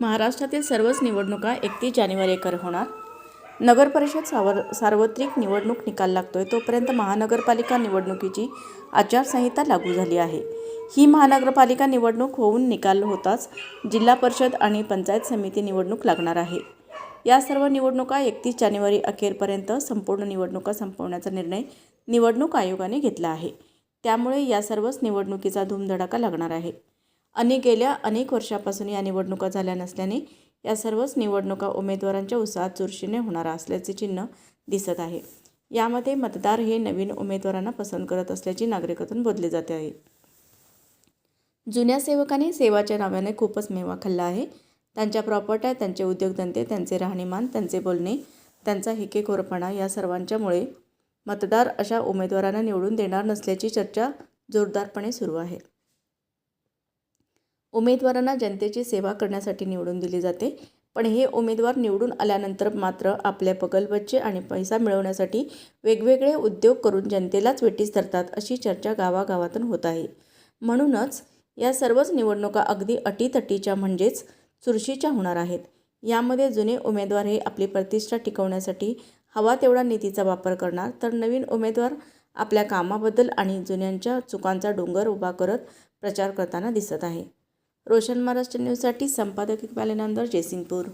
महाराष्ट्रातील सर्वच निवडणुका एकतीस जानेवारी एकर होणार. नगर परिषद सावर सार्वत्रिक निवडणूक निकाल लागतोय. तोपर्यंत महानगरपालिका निवडणुकीची आचारसंहिता लागू झाली आहे. ही महानगरपालिका निवडणूक होऊन निकाल होताच जिल्हा परिषद आणि पंचायत समिती निवडणूक लागणार आहे. या सर्व निवडणुका एकतीस जानेवारी अखेरपर्यंत संपूर्ण निवडणुका संपवण्याचा निर्णय निवडणूक आयोगाने घेतला आहे. त्यामुळे या सर्वच निवडणुकीचा धूमधडाका लागणार आहे. अनेक गेल्या अनेक वर्षापासून या निवडणुका झाल्या नसल्याने या सर्वच निवडणुका उमेदवारांच्या उत्साहात चुरशीने होणार असल्याचे चिन्ह दिसत आहे. यामध्ये मतदार हे नवीन उमेदवारांना पसंत करत असल्याची नागरिकातून बोलले जाते आहे. जुन्या सेवकांनी सेवाच्या नावाने खूपच मेवा खाल्ला आहे. त्यांच्या प्रॉपर्ट्या त्यांचे उद्योगधंदे त्यांचे राहणीमान त्यांचे बोलणे त्यांचा हिकेखोरपणा या सर्वांच्यामुळे मतदार अशा उमेदवारांना निवडून देणार नसल्याची चर्चा जोरदारपणे सुरू आहे. उमेदवारांना जनतेची सेवा करण्यासाठी निवडून दिली जाते. पण हे उमेदवार निवडून आल्यानंतर मात्र आपल्या पगलबच्चे आणि पैसा मिळवण्यासाठी वेगवेगळे उद्योग करून जनतेलाच वेटीस धरतात अशी चर्चा गावागावातून होत आहे. म्हणूनच या सर्वच निवडणुका अगदी अटीतटीच्या म्हणजेच चुरशीच्या होणार आहेत. यामध्ये जुने उमेदवार हे आपली प्रतिष्ठा टिकवण्यासाठी हवा तेवढा निधीचा वापर करणार तर नवीन उमेदवार आपल्या कामाबद्दल आणि जुन्यांच्या चुकांचा डोंगर उभा करत प्रचार करताना दिसत आहे. रोशन महाराष्ट्र न्यूजसाठी संपादक इक्बाल इनामदार जयसिंगपूर